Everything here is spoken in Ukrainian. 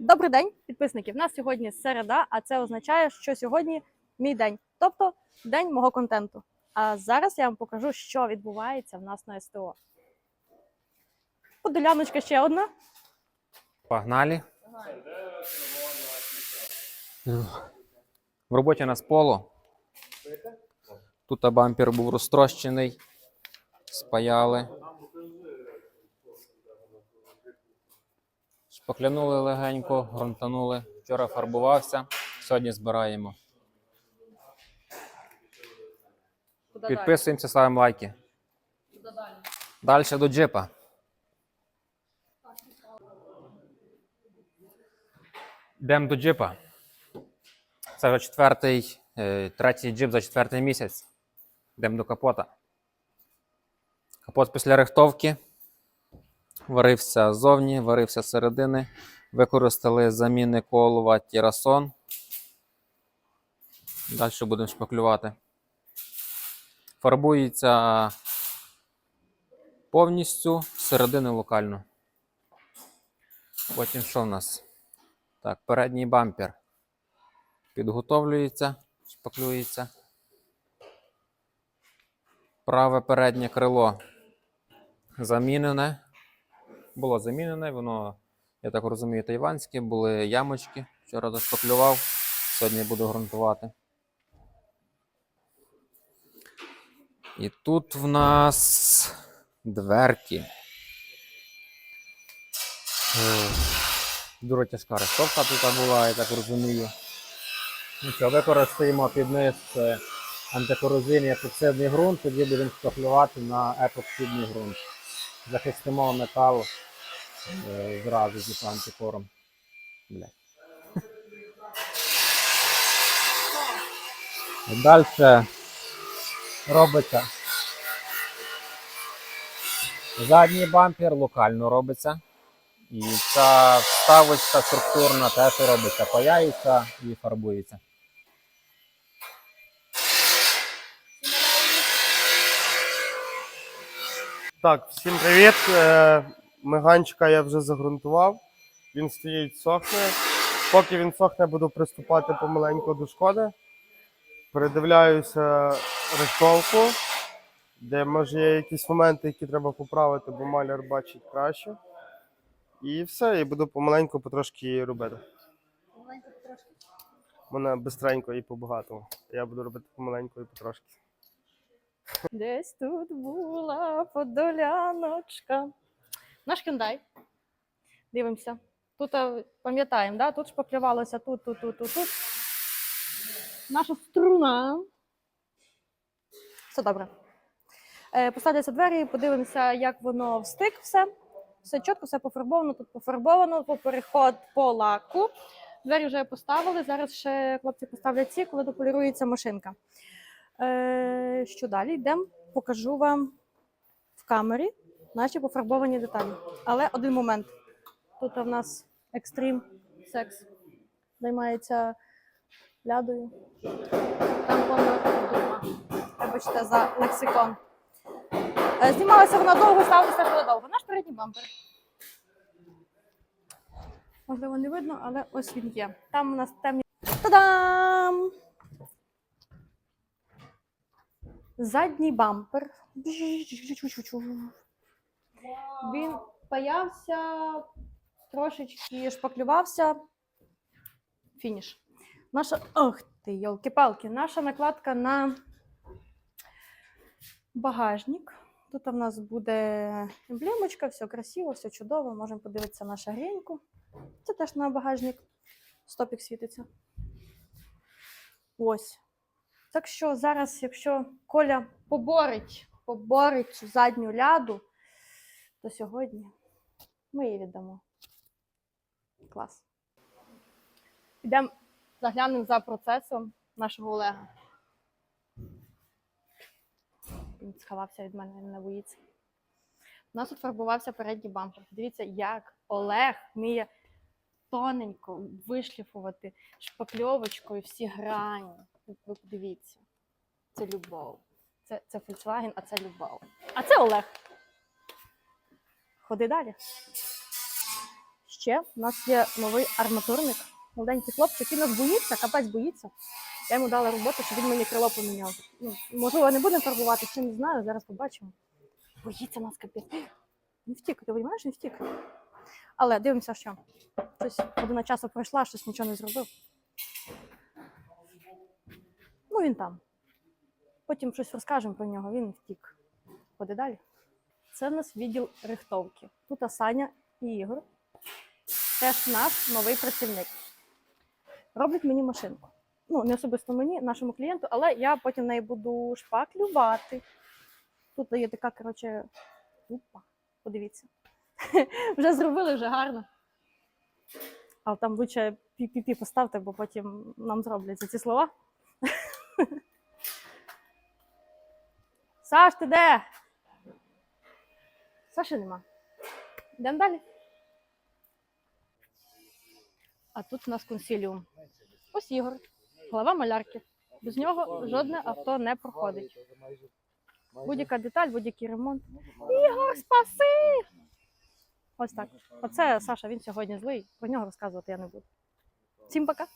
Добрий день, підписники. В нас сьогодні середа, а це означає, що сьогодні мій день, тобто день мого контенту. А зараз я вам покажу, що відбувається в нас на СТО. Подоляночка ще одна. Погнали. В роботі на поло. Тут бампер був розтрощений. Спаяли. Шпаклянули легенько, грунтанули. Вчора фарбувався, сьогодні збираємо. Підписуємося, ставимо лайки. далі? Далі до джипа. Йдемо до джипа. Це вже четвертий, е, третій джип за четвертий місяць. Йдемо до капота. Капот після рихтовки. Варився ззовні, варився зсередини. Використали заміни колова Тірасон. Далі будемо шпаклювати. Фарбується повністю середини локально. Потім що в нас? Так, передній бампер підготовлюється, шпаклюється. Праве переднє крило замінене. Було замінене, воно, я так розумію, тайванське, були ямочки. Вчора зашпаклював, сьогодні буду ґрунтувати. І тут в нас дверки. Е, Дуже тяжка рихтовка тут була, я так розумію. Ну що, використаємо під низ е, антикорозійний епоксидний ґрунт, тоді будемо шпаклювати на епоксидний ґрунт. Захистимо метал зразу з антикором. Блядь. Далі робиться. Задній бампер локально робиться. І ця вставочка структурна теж робиться, паяється і фарбується. Так, всім привіт. Меганчика я вже загрунтував. Він стоїть, сохне. Поки він сохне, буду приступати помаленьку до шкоди. Передивляюся рихтовку, де може є якісь моменти, які треба поправити, бо маляр бачить краще. І все, і буду помаленьку потрошки її робити. Мене бистренько і по-багатому. Я буду робити помаленьку і потрошки. Десь тут була подоляночка. Наш Hyundai. Дивимося. Тут е, пам'ятаємо, да? тут шпаклювалося тут, тут, тут, тут, тут. Наша струна. Все добре. Е, Поставляться двері, подивимося, як воно встик все. Все чітко, все пофарбовано, тут пофарбовано, по переход по лаку. Двері вже поставили. Зараз ще хлопці поставлять ці, коли дополірується машинка. Е, що далі? Йдемо, покажу вам в камері наші пофарбовані деталі. Але один момент. Тут в нас екстрім секс. Займається лядою. Там вона вдома. Вибачте за лексикон. Е, Знімалася вона довго, ставилася теж довго. Наш передній бампер. Можливо, не видно, але ось він є. Там у нас темні. Та-дам! Задній бампер. Він паявся, трошечки шпаклювався. Фініш. Наша. Ох ти, йолки-палки, наша накладка на багажник. Тут в нас буде емблемочка, все красиво, все чудово. Можемо подивитися нашу гріньку. Це теж на багажник. Стопік світиться. Ось. Так що зараз, якщо Коля поборить, поборить задню ляду, то сьогодні ми її віддамо. Клас. Підемо заглянемо за процесом нашого Олега. Він сховався від мене, він не. У нас тут фарбувався передній бампер. Дивіться, як Олег вміє тоненько вишліфувати шпакльовочкою всі грані. Ви подивіться. Це любов. Це, це Volkswagen, а це любов. А це Олег. Ходи далі. Ще у нас є новий арматурник. Молоденький хлопчик, він нас боїться, капець боїться. Я йому дала роботу, щоб він мені крило поміняв. Ну, можливо, не будемо фарбувати, ще не знаю, зараз побачимо. Боїться нас капець. Не втік, ти розумієш, не втік. Але дивимося, що. Щось година часу пройшла, щось нічого не зробив. Ну, він там. Потім щось розкажемо про нього, він втік. Ходи далі. Це в нас відділ рихтовки. Тут Саня і Ігор. Теж наш новий працівник. Роблять мені машинку. Ну, не особисто мені, нашому клієнту, але я потім неї буду шпаклювати. Тут є така, коротше, опа, подивіться. вже зробили, вже гарно. А там лучше пі-пі-пі поставте, бо потім нам зроблять за ці слова. Саш, ти де? Саші нема. Йдемо далі. А тут у нас консиліум. Ось Ігор, глава малярки. Без нього жодне авто не проходить. Будь-яка деталь, будь-який ремонт. Ігор, спаси! Ось так. Оце Саша, він сьогодні злий. Про нього розказувати я не буду. Всім пока!